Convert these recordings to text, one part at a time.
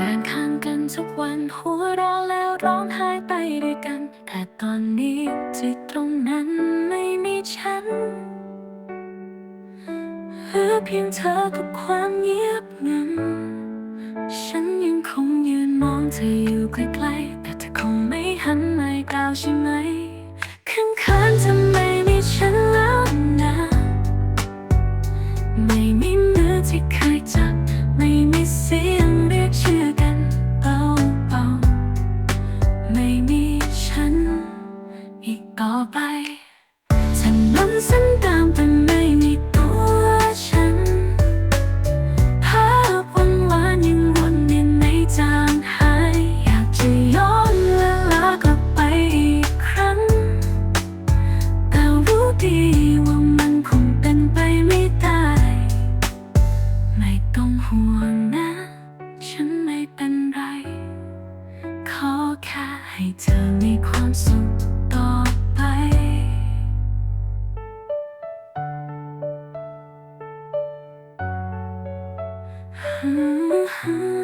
ดินข้างกันทุกวันหัวเราะแล้วร้องไห้ไปด้วยกัน แต่ตอนนี้ที่ตรงนั้นไม่มีฉันเหลือเพียงเธอกับความเงียบงัน ฉันยังคงยืนมองเธออยู่ไกล้ๆแต่เธอคงไม่หันมากล่าวใช่ไหมข้างข้างๆเธอ ไม่มีฉัน อีกต่อไปถนนเส้นเตา เธอมีความสุขต่อไปไ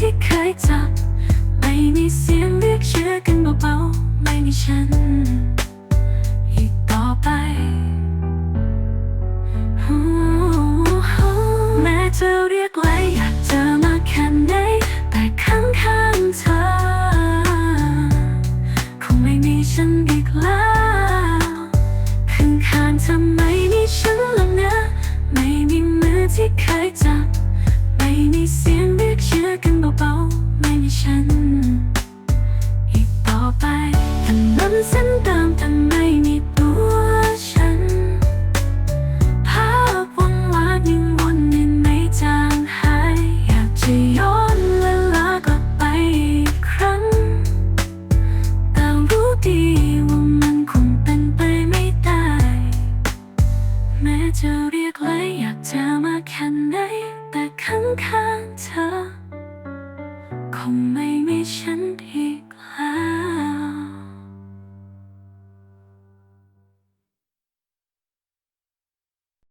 ที่เคยจับ ไม่มีเสียงเรียกชื่อกันเบาๆ ไม่มีฉัน อีกต่อไปแม้เธอเรียกไว้อยากเจอมาแค่ไหนแต่ข้างๆเธอ คงไม่มีฉันอีกแล้วข้างๆทำไมมีฉันล่ะนะ ไม่มีมือที่ กันเบาๆไม่มีฉัน อีกต่อไปถนนเส้นเดิมแต่ไม่มีตัวฉัน ภาพวังวานยังวนยังไม่จางหาย อยากจะย้อนเวลากลับไปอีกครั้ง แต่รู้ดีว่ามันคงเป็นไปไม่ได้ แม้จะเรียกและอยากจะมาแค่ไหนแต่ข้างๆเธอ